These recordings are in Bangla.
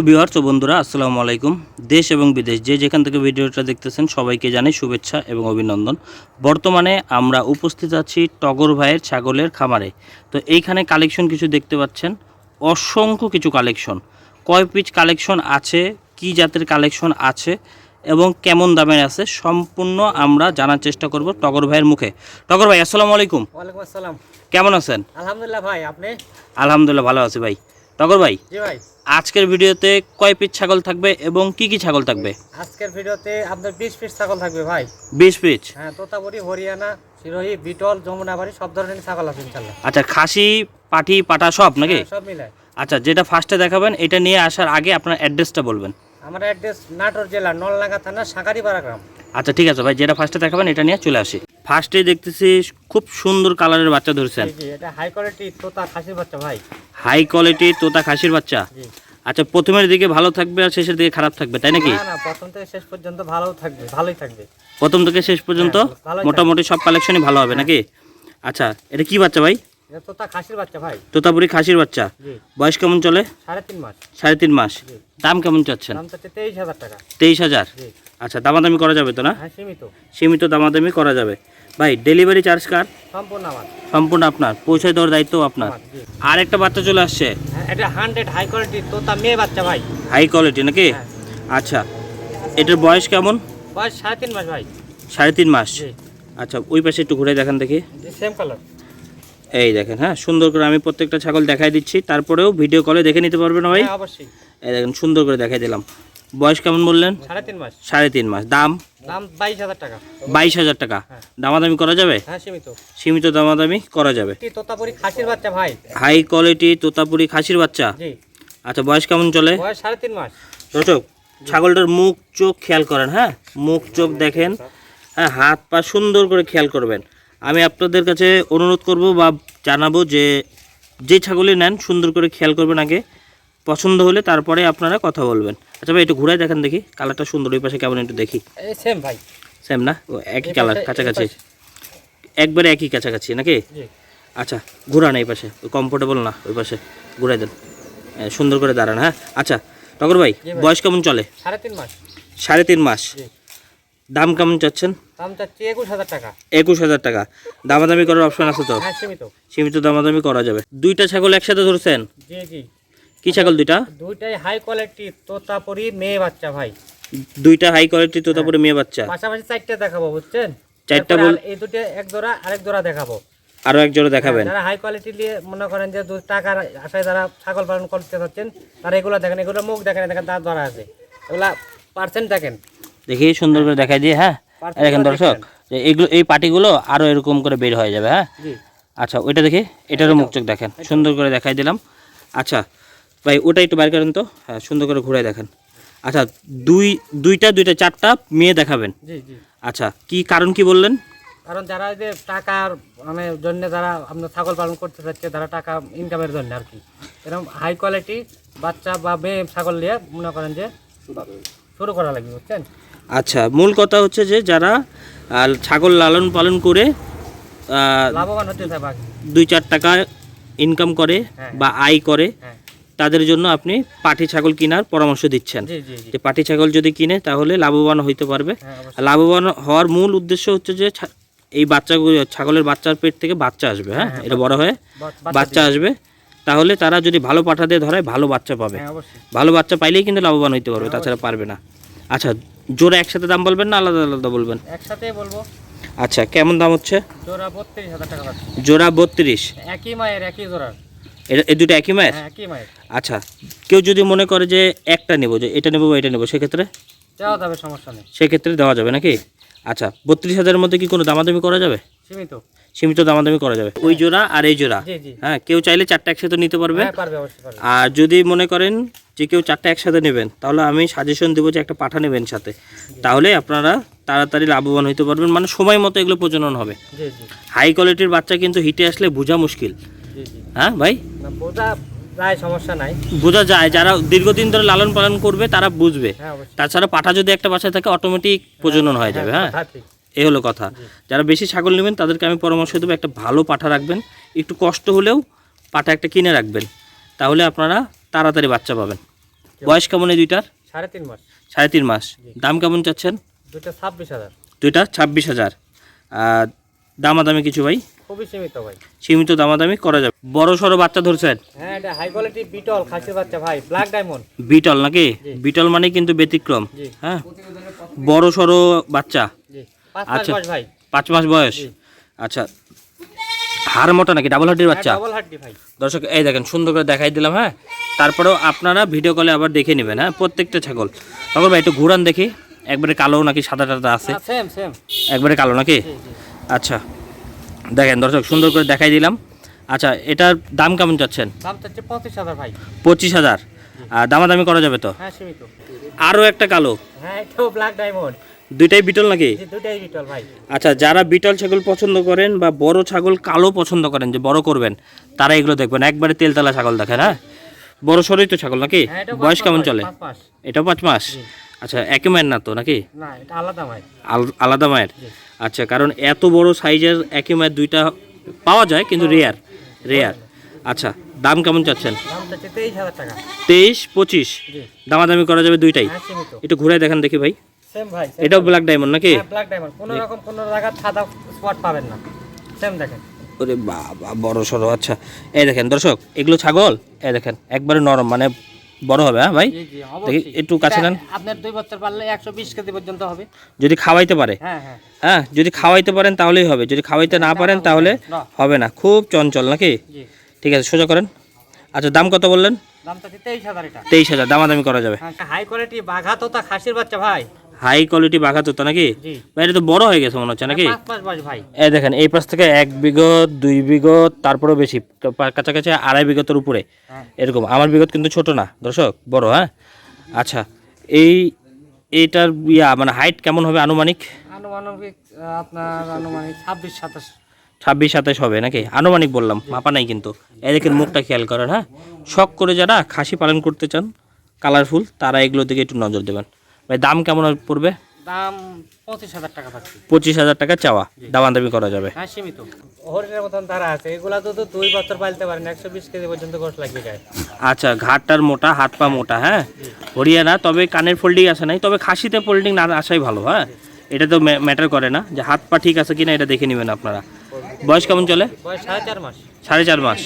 ভিউয়ার্স বন্ধুরা আসসালামু আলাইকুম। দেশ এবং বিদেশ যে যেখান থেকে ভিডিওটা দেখতেছেন সবাইকে জানাই শুভেচ্ছা এবং অভিনন্দন। বর্তমানে আমরা উপস্থিত আছি টগর ভাইয়ের ছাগলের খামারে। তো এইখানে কালেকশন কিছু দেখতে পাচ্ছেন। অসংখ্য কিছু কালেকশন কয় পিচ কালেকশন আছে কি জাতের কালেকশন আছে এবং কেমন দামের আছে সম্পূর্ণ আমরা জানার চেষ্টা করব টগর ভাইয়ের মুখে। টগর ভাই আসসালামু আলাইকুম। ওয়ালাইকুম আসসালাম। কেমন আছেন? আলহামদুলিল্লাহ ভাই আপনি? আলহামদুলিল্লাহ ভালো আছি ভাই। টগর ভাই জি ভাই। আজকের ভিডিওতে কয় পিস ছাগল থাকবে এবং কি কি ছাগল থাকবে? আজকের ভিডিওতে আপনার বিশ পিস ছাগল থাকবে ভাই। বিশ পিস হ্যাঁ তোতাপুরি হরিয়ানা সিরোহি বিটল যমুনাবাড়ি সব ধরনের ছাগল আছে ইনশাল্লাহ আচ্ছা খাসি পাটি পাটা সব নাকি? হ্যাঁ, সব মিলায়। আচ্ছা যেটা ফার্স্টে দেখাবেন এটা নিয়ে আসার আগে আপনার অ্যাড্রেসটা বলবেন। আমার অ্যাড্রেস নাটোর জেলা নলনাগা থানা সাকারিপাড়া গ্রাম। আচ্ছা ঠিক আছে ভাই যেটা ফার্স্টে দেখাবেন এটা নিয়ে চলে আসি। ফার্স্টে দেখতেছি খুব সুন্দর কালারের বাচ্চা ধরছেন। এটা হাই কোয়ালিটি তোতা খাসির বাচ্চা ভাই। হাই কোয়ালিটি তোতা খাসির বাচ্চা? আচ্ছা প্রথমের দিকে ভালো থাকবে আর শেষের দিকে খারাপ থাকবে তাই নাকি? না প্রথম থেকে শেষ পর্যন্ত ভালো থাকবে ভালোই থাকবে। প্রথম থেকে শেষ পর্যন্ত হ্যাঁ, মোটামুটি সব কালেকশনই ভালো হবে নাকি? আচ্ছা এটা কি বাচ্চা ভাই? তোতা খাসির বাচ্চা ভাই। তোতাপুরি খাসির বাচ্চা। বয়স কেমন চলে? সাড়ে তিন মাস। সাড়ে তিন মাস। দাম কেমন চাচ্ছেন? দাম চাচ্ছে তেইশ হাজার টাকা। তেইশ হাজার। আচ্ছা দামাদামি করা যাবে তো না? হ্যাঁ সীমিত। সীমিত দামাদামি করা যাবে। ভাই ডেলিভারি চার্জ কার? সম্পূর্ণ আমার। সম্পূর্ণ আপনার। পৌঁছে দেওয়ার দায়িত্ব আপনার। আর একটা বাচ্চা চলে আসছে। হ্যাঁ এটা হান্ড্রেড হাই কোয়ালিটি তোতা মেয়ে বাচ্চা ভাই। হাই কোয়ালিটি নাকি? হ্যাঁ। আচ্ছা এটার বয়স কেমন? বয়স সাড়ে তিন মাস ভাই। সাড়ে তিন মাস। আচ্ছা ওই পাশে একটু ঘুরে দেখেন দেখি। সেম কালার এই দেখেন হ্যাঁ সুন্দর করে আমি প্রত্যেকটা ছাগল দেখাই দিচ্ছি। তারপরেও ভিডিও কলে দেখে নিতে পারবেন ভাই? হ্যাঁ অবশ্যই। এই দেখেন সুন্দর করে দেখাই দিলাম। বয়স কেমন বললেন? সাড়ে তিন মাস। সাড়ে তিন মাস। দাম? দাম বাইশ হাজার টাকা। বাইশ হাজার টাকা। হ্যাঁ। দামাদামি করা যাবে? হ্যাঁ সীমিত। সীমিত দামাদামি করা যাবে। তোতাপুরি খাসির বাচ্চা ভাই। হাই কোয়ালিটি তোতাপুরি খাসির বাচ্চা? আচ্ছা বয়স কেমন চলে? বয়স সাড়ে তিন মাস। দর্শক ছাগলটার মুখ চোখ খেয়াল করেন হ্যাঁ? মুখ চোখ দেখেন হ্যাঁ হাত পা সুন্দর করে খেয়াল করবেন। আমি আপনাদের কাছে অনুরোধ করব বা জানাব যে যে ছাগলই নেন সুন্দর করে খেয়াল করবেন আগে। পছন্দ হলে তারপরে আপনারা কথা বলবেন। আচ্ছা ভাই একটু ঘুরাই দেখেন দেখি কালারটা সুন্দর ওই পাশে কেমন একটু দেখি। সেম ভাই। সেম না? ও একই কালার কাছাকাছি। একবারে একই কাছাকাছি নাকি? আচ্ছা ঘুরান এই পাশে কমফোর্টেবল না ওই পাশে। ঘুরাই দেন। সুন্দর করে দাঁড়ান হ্যাঁ? আচ্ছা টগর ভাই বয়স কেমন চলে? সাড়ে তিন মাস। সাড়ে তিন মাস। দাম কেমন চাচ্ছেন? দাম চাচ্ছি একুশ হাজার টাকা। একুশ হাজার টাকা। দামাদামি করার অপশন আছে তো? হ্যাঁ সীমিত। সীমিত দামাদামি করা যাবে। দুইটা ছাগল একসাথে ধরছেন? জি জি। কি ছাগল দুইটা? দুইটাই হাই কোয়ালিটি তোতাপুরি মেয়ে বাচ্চা ভাই। দুইটা হাই কোয়ালিটি তোতাপুরে মেয়ে বাচ্চা। পাশাপাশি চারটে দেখাবো বুঝছেন? চারটা বল- এই দুটো এক জোড়া আরেক জোড়া দেখাবো। আরও এক জোড়া দেখাবেন। যারা হাই কোয়ালিটি নিয়ে মনে করেন যে টাকার আশায় যারা ছাগল পালন করতে চাচ্ছেন তারা এগুলো দেখেন এগুলো মুখ দেখেন দেখেন দাঁত ধরা আছে। এগুলা পার্সেন্ট দেখেন। দেখি সুন্দর করে দেখাই দিয়ে হ্যাঁ? দেখেন দর্শক যে এইগুলো এই পাটিগুলো আরও এরকম করে বের হয়ে যাবে হ্যাঁ? আচ্ছা ওইটা দেখি এটারও মুখ চোখ দেখেন। সুন্দর করে দেখাই দিলাম। আচ্ছা ভাই ওটা একটু বাইর করেন তো। হ্যাঁ সুন্দর করে ঘুরে দেখেন। আচ্ছা দুই দুইটা দুইটা চারটা মেয়ে দেখাবেন? আচ্ছা কি কারণ কি বললেন? কারণ যারা এই যে টাকার মানে জন্য যারা আপনার ছাগল পালন করতে চাচ্ছে তারা টাকা ইনকামের জন্য আর কি এরকম হাই কোয়ালিটি বাচ্চা বা মেয়ে ছাগল নিয়ে মনে করেন যে শুরু করা লাগবে বুঝছেন? আচ্ছা মূল কথা হচ্ছে যে যারা ছাগল লালন পালন করে লাভবান হতে চায় দুই চার টাকা ইনকাম করে হ্যাঁ। বা আয় করে হ্যাঁ। তাদের জন্য আপনি পাটি ছাগল কেনার পরামর্শ দিচ্ছেন। যে পাটি ছাগল যদি কিনে তাহলে লাভবান হইতে পারবে। হ্যাঁ লাভবান হওয়ার মূল উদ্দেশ্য হচ্ছে যে এই বাচ্চাগুলো ছাগলের বাচ্চার পেট থেকে বাচ্চা আসবে হ্যাঁ? এটা বড় হয়ে বাচ্চা আসবে। তাহলে তারা যদি ভালো পাঠা দিয়ে ধরায় ভালো বাচ্চা পাবে। হ্যাঁ ভালো বাচ্চা পাইলেই কিন্তু লাভবান হইতে পারবে তাছাড়া পারবে না। আচ্ছা জোড়া একসাথে দাম বলবেন না আলাদা আলাদা বলবেন? একসাথে বলব। আচ্ছা কেমন দাম হচ্ছে? জোড়া বত্রিশ হাজার টাকা জোড়া বত্রিশ। একই মায়ের একই জোড়ার। এই দুটো একই মায়ের? হ্যাঁ একই মায়ের। আচ্ছা কেউ যদি মনে করে যে একটা নেব যে এটা নেব বা এটা নেব সেক্ষেত্রে? দেওয়া যাবে সমস্যা নেই। সেক্ষেত্রে দেওয়া যাবে নাকি? আচ্ছা বত্রিশ হাজারের মধ্যে কি কোনো দামাদামি করা যাবে? সীমিত। সীমিত দামাদামি করা যাবে। ওই জোড়া আর এই জোড়া? হ্যাঁ কেউ চাইলে চারটা একসাথে নিতে পারবে। হ্যাঁ পারবে আর যদি মনে করেন যে কেউ চারটা একসাথে নেবেন তাহলে আমি সাজেশন দেবো যে একটা পাঠা নেবেন সাথে। তাহলে আপনারা তাড়াতাড়ি লাভবান হতে পারবেন। মানে সময় মতো এগুলো প্রজনন হবে। হাই কোয়ালিটির বাচ্চা কিন্তু হিটে আসলে বোঝা মুশকিল। হ্যাঁ ভাই? বোঝা সমস্যা নাই। বোঝা যায় যারা দীর্ঘদিন ধরে লালন পালন করবে তারা বুঝবে। হ্যাঁ তাছাড়া পাঠা যদি একটা বাসায় থাকে অটোমেটিক প্রজনন হয়ে যাবে হ্যাঁ? কথা ঠিক এই হলো কথা। যারা বেশি ছাগল নেবেন তাদেরকে আমি পরামর্শ দেবো একটা ভালো পাঠা রাখবেন। একটু কষ্ট হলেও পাঠা একটা কিনে রাখবেন। তাহলে আপনারা তাড়াতাড়ি বাচ্চা পাবেন। বয়স কেমন এই দুইটার? সাড়ে তিন মাস। সাড়ে তিন মাস। দাম কেমন চাচ্ছেন? দুইটা ছাব্বিশ হাজার। দুইটা ছাব্বিশ হাজার। আর দামাদামি কিছু ভাই? খুবই সীমিত ভাই। সীমিত দামাদামি করা যাবে। বড় সড়ো বাচ্চা ধরছেন? হ্যাঁ এটা হাই কোয়ালিটি বিটল খাসির বাচ্চা ভাই ব্ল্যাক ডায়মন্ড বিটল নাকি? বিটল মানে কিন্তু ব্যতিক্রম। হ্যাঁ? বড় সড়ো বাচ্চা। আচ্ছা। ভাই। পাঁচ মাস বয়স? আচ্ছা। হাড় মোটা নাকি? ডাবল হাড্ডির বাচ্চা? ডবল হাড্ডি ভাই। দর্শক এই দেখেন সুন্দর করে দেখাই দিলাম হ্যাঁ? তারপরেও আপনারা ভিডিও কলে আবার দেখে নেবেন হ্যাঁ? প্রত্যেকটা ছাগল। তখন ভাই একটু ঘুরান দেখি। একবারে কালো নাকি সাদা টাদা আছে? সেম একবারে কালো নাকি? আচ্ছা। দেখেন দর্শক সুন্দর করে দেখাই দিলাম। আচ্ছা এটার দাম কেমন চাচ্ছেন? দাম চাচ্ছে পঁচিশ হাজার ভাই। পঁচিশ হাজার। আর দামাদামি করা যাবে তো? হ্যাঁ সীমিত। আরও একটা কালো? হ্যাঁ এটাও ব্ল্যাক ডায়মন্ড দুইটাই বিটল নাকি? জি দুটাই বিটল ভাই। আচ্ছা যারা বিটল ছাগল পছন্দ করেন বা বড় ছাগল কালো পছন্দ করেন যে বড় করবেন তারা এগুলো দেখবেন। একবারে তেলতলা ছাগল দেখেন হ্যাঁ? বড় সরই তো ছাগল নাকি? হ্যাঁ বয়স কেমন চলে? ভাই, পাঁচ মাস। এটাও পাঁচ মাস? আচ্ছা একই মায়ের না তো নাকি? আলাদা মায়ের। আলাদা মায়ের। আচ্ছা কারণ এত বড় সাইজের একই মায়ের দুইটা পাওয়া যায় কিন্তু রেয়ার রেয়ার আচ্ছা দাম কেমন চাচ্ছেন? তেইশ পঁচিশ? দামাদামি করা যাবে দুইটাই? হ্যাঁ একটু ঘুরে দেখেন দেখি ভাই। এটাও ব্ল্যাক ডায়মন্ড নাকি? হ্যাঁ ব্ল্যাক ডায়মন্ড কোনো রকম কোনো জায়গায় সাদা স্পট পাবেন না। সেম দেখেন। ওরে বাবা বড় সড়ো আচ্ছা। এই দেখেন দর্শক এগুলো ছাগল? এই দেখেন একবারে নরম মানে বড় হবে হ্যাঁ ভাই? দেখি একটু কাছে নেন। আপনার দুই বছর পারলে একশো বিশ কেজি পর্যন্ত হবে। যদি খাওয়াইতে পারে? হ্যাঁ হ্যাঁ। হ্যাঁ যদি খাওয়াইতে পারেন তাহলেই হবে যদি খাওয়াইতে না পারেন তাহলে হবে না খুব চঞ্চল নাকি? ঠিক আছে সোজা করেন। আচ্ছা দাম কত বললেন? হাজার তেইশ হাজার দামাদামি করা যাবে। হ্যাঁ হাই কোয়ালিটি বাঘা তো তা খাসির বাচ্চা ভাই। হাই কোয়ালিটি বাঘা তো নাকি? ভাই এটা তো বড় হয়ে গেছে মনে হচ্ছে নাকি? এই দেখেন এই পাশ থেকে এক বিঘত দুই বিঘত তারপরেও বেশি তো কাছাকাছি আড়াই বিঘতের উপরে। হ্যাঁ। এরকম আমার বিগত কিন্তু ছোট না দর্শক বড় হ্যাঁ? আচ্ছা এই এইটার ইয়া মানে হাইট কেমন হবে আনুমানিক? আনুমানবিক আহ, আপনার আনুমানিক ছাব্বিশ সাতাশ। ছাব্বিশ সাতাশ হবে নাকি? আনুমানিক বললাম মাপা নাই কিন্তু। এদিকের মুখটা খেয়াল করেন হ্যাঁ? শখ করে যারা খাসি পালন করতে চান কালারফুল তারা এগুলোর দিকে একটু নজর দেবেন। ভাই দাম কেমন পড়বে? দাম পঁচিশ হাজার টাকা পাচ্ছি পঁচিশ হাজার টাকা চাওয়া দামাদামি করা যাবে। হ্যাঁ সীমিত। হরিণের মতন তারা আছে এগুলা তো তো দুই বছর পালতে পারেন একশো বিশ কেজি পর্যন্ত গোস লাগবে গায়ে আচ্ছা ঘাটটার মোটা হাত পা মোটা হ্যাঁ? হরিয়ানা তবে কানের ফোল্ডিং আসে নাই তবে খাসিতে ফোল্ডিং না আসাই ভালো হ্যাঁ? এটা তো ম্যাটার করে না যে হাত পা ঠিক আছে কিনা এটা দেখে নেবেন আপনারা। বয়স কেমন চলে? বয়স সাড়ে চার মাস। সাড়ে চার মাস।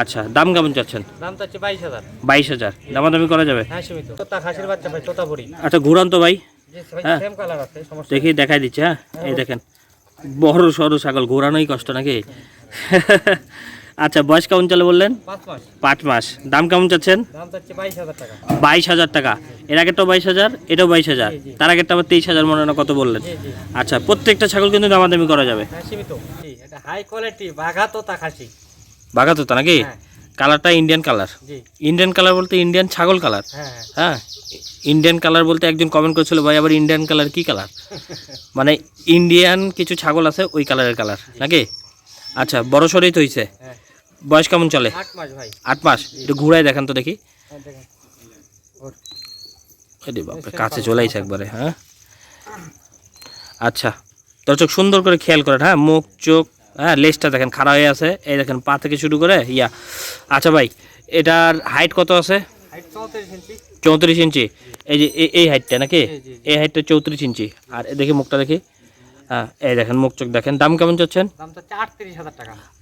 আচ্ছা দাম কেমন চাচ্ছেন? দাম তো বাইশ হাজার। বাইশ হাজার। দামাদামি করা যাবে? হ্যাঁ সীমিত। তোতা খাসির বাচ্চা ভাই তোতা ভরি আচ্ছা ঘুরান তো ভাই। হ্যাঁ। সেম কালার আছে সমস্যা দেখি দেখাই দিচ্ছে হ্যাঁ? এই দেখেন বড় সড়ো ছাগল ঘোরানোই কষ্ট নাকি? আচ্ছা বয়স কেমন চলে বললেন? পাঁচ মাস। দাম কেমন চাচ্ছেন? তো বাইশ হাজার টাকা। এর আগেরটাও বাইশ হাজার এটাও বাইশ হাজার। তার আগেরটা আবার তেইশ হাজার মনে না কত বললেন? আচ্ছা প্রত্যেকটা ছাগল কিন্তু দামাদামি করা যাবে। হ্যাঁ হাই কোয়ালিটি বাঘা তোতা খাসি। বাঘা তো নাকি? হ্যাঁ। কালারটা ইন্ডিয়ান কালার ইন্ডিয়ান কালার বলতে ইন্ডিয়ান ছাগল কালার হ্যাঁ। ইন্ডিয়ান কালার বলতে একজন কমেন্ট করেছিল ভাই আবার ইন্ডিয়ান কালার কি কালার মানে ইন্ডিয়ান কিছু ছাগল আছে ওই কালারের কালার নাকি? আচ্ছা বড় সরেই তো হয়েছে হ্যাঁ। বয়স কেমন চলে? আট মাস একটু ঘুরাই দেখান তো দেখি। হ্যাঁ বাপরে কাছে চলে আইছে একবারে হ্যাঁ? আচ্ছা দর্শক সুন্দর করে খেয়াল করেন হ্যাঁ? মুখ চোখ হ্যাঁ লেজটা দেখেন খাড়া হয়ে আছে। এই দেখেন পা থেকে শুরু করে ইয়া। আচ্ছা ভাই এটার হাইট কত আছে? চৌত্রিশ ইঞ্চি। এই যে এই- হাইটটা নাকি। এই হাইটটা চৌত্রিশ ইঞ্চি। আর এ দেখি মুখটা দেখি। হ্যাঁ এই দেখেন মুখ চোখ দেখেন। দাম কেমন চাচ্ছেন?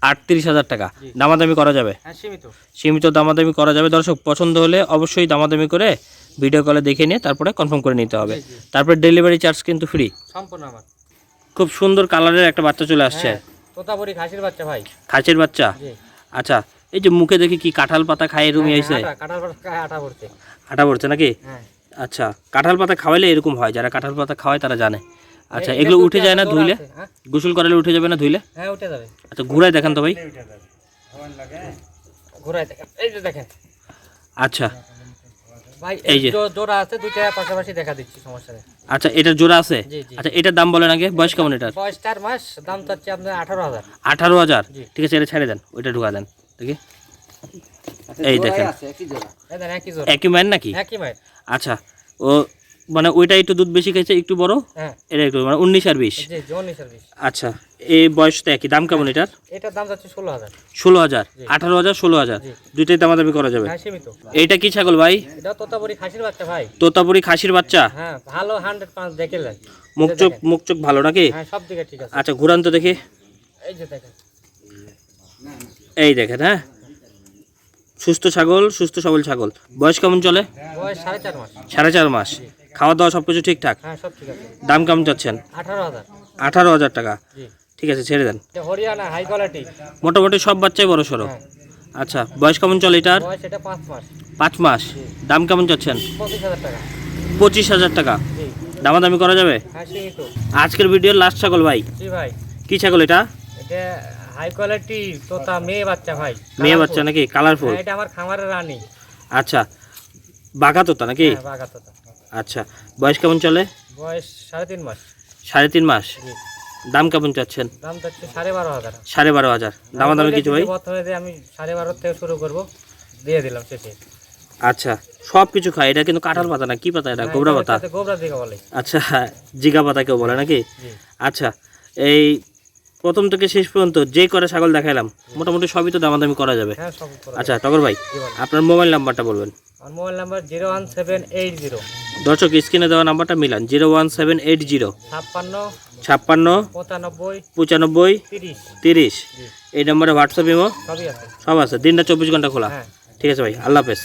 আটত্রিশ হাজার টাকা। দামাদামি করা যাবে? হ্যাঁ সীমিত। দামাদামি করা যাবে। দর্শক পছন্দ হলে অবশ্যই দামাদামি করে ভিডিও কলে দেখে নিয়ে তারপরে কনফার্ম করে নিতে হবে। তারপরে ডেলিভারি চার্জ কিন্তু ফ্রি সম্পূর্ণ খুব সুন্দর কালারের একটা বাচ্চা চলে আসছে। হ্যাঁ। তোতাপুরি খাসির বাচ্চা ভাই। খাঁচের বাচ্চা? আচ্ছা এই যে মুখে দেখি কি কাঁঠাল পাতা খায় এরকমই হ্যাঁ, আইছে কাঁঠাল পাতা খায় আটা ভরতে আটা পড়ছে নাকি? হ্যাঁ। আচ্ছা কাঁঠাল পাতা খাওয়াইলে এরকম হয় যারা কাঁঠাল পাতা খাওয়ায় তারা জানে। আচ্ছা এগুলো উঠে যায় না ধুইলে? হ্যাঁ? গোসল করালে উঠে যাবে না ধুইলে? হ্যাঁ উঠে যাবে। আচ্ছা ঘুরাই দেখান তো ভাই। ঘুরাই দেখেন। এই যে দেখেন। আচ্ছা ভাই এই যে। জোড়া আছে দুইটা পাশাপাশি দেখা দিচ্ছি সমস্যা নেই। আচ্ছা এটা জোড়া আছে। আচ্ছা এটার দাম বলেন আগে বয়স কেমন এটার? বয়স চার মাস দাম তো হচ্ছে আপনার আঠারো হাজার। আঠারো হাজার? ঠিক আছে এটা ছেড়ে দেন ওইটা ঢুকা দেন দেখি। এই দেখেন। একই ম্যান নাকি? একই মায়ের। আচ্ছা ও মানে ওইটা একটু দুধ বেশি খাইছে একটু বড়? হ্যাঁ। এটা একটু মানে উনিশ আর বিশ? আচ্ছা এই বয়সটা একই দাম কেমন এটার? এটার দাম যাচ্ছে ষোলো হাজার। ষোলো হাজার। আঠারো হাজার ষোলো হাজার। দুইটাই দামাদামি করা যাবে। হ্যাঁ এইটা কি ছাগল ভাই? এটা তোতাপুরি খাসির বাচ্চা ভাই। তোতাপুরি খাসির বাচ্চা? হ্যাঁ ভালো হান্ড্রেড পাঁচ দেখে মুখ চোখ মুখ চোখ ভালো নাকি? হ্যাঁ সব দিকে ঠিক আছে। আচ্ছা ঘুরান তো দেখি। এই যে দেখেন। এই দেখেন হ্যাঁ। সুস্থ ছাগল সুস্থ সবল ছাগল। বয়স কেমন চলে? বয়স সাড়ে চার মাস। সাড়ে চার মাস। খাওয়া দাওয়া সব কিছু ঠিকঠাক? হ্যাঁ সব ঠিক আছে। দাম কেমন চাচ্ছেন? আঠারো হাজার। আঠারো হাজার টাকা। জি। ঠিক আছে ছেড়ে দেন। এটা হরিয়ানা হাই কোয়ালিটি মোটামুটি সব বাচ্চাই বড় সড়ো? হ্যাঁ। আচ্ছা বয়স কেমন চলে এটার? বয়স এটা পাঁচ মাস। পাঁচ মাস। দাম কেমন চাচ্ছেন? পঁচিশ হাজার টাকা। পঁচিশ হাজার টাকা। জি। দামাদামি করা যাবে? হ্যাঁ আজকের ভিডিওর লাস্ট ছাগল ভাই? জি ভাই। কি ছাগল এটা? এটা হাই কোয়ালিটি তোতা মেয়ে বাচ্চা ভাই। মেয়ে বাচ্চা নাকি? কালারফুল হ্যাঁ, এটা আমার খামারের রানী। আচ্ছা বাঘা তোতা নাকি? হ্যাঁ বাঘা তোতা। আচ্ছা বয়স কেমন চলে? বয়স সাড়ে তিন মাস। সাড়ে তিন মাস। দাম কেমন চাচ্ছেন? দাম যাচ্ছে সাড়ে বারো হাজার। সাড়ে বারো হাজার। দামাদামি কিছু ভাই? প্রথমে যে আমি সাড়ে বারো থেকে শুরু করব দিয়ে দিলাম শেষে। আচ্ছা সব কিছু খায়। এটা কিন্তু কাঁঠাল পাতা না কি পাতা এটা? গোবরা পাতা? গোবরা বলে। আচ্ছা জিগা পাতা কেউ বলে নাকি? আচ্ছা এই প্রথম থেকে শেষ পর্যন্ত যে করে ছাগল দেখাইলাম মোটামুটি সবই তো দামাদামি করা যাবে। হ্যাঁ আচ্ছা টগর ভাই আপনার মোবাইল নাম্বারটা বলবেন। আমার mobile number zero one seven eight zero. দর্শক স্ক্রিনে দেওয়া নাম্বারটা Milan zero one seven eight zero. ছাপ্পান্ন ছাপ্পান্ন পঁচানব্বই পঁচানব্বই তিরিশ। তিরিশ। এই নম্বরে হোয়াটসঅ্যাপ ইমো সব আছে। দিনটা চব্বিশ ঘণ্টা খোলা। হ্যাঁ। ঠিক আছে ভাই আল্লাহ হাফেজ।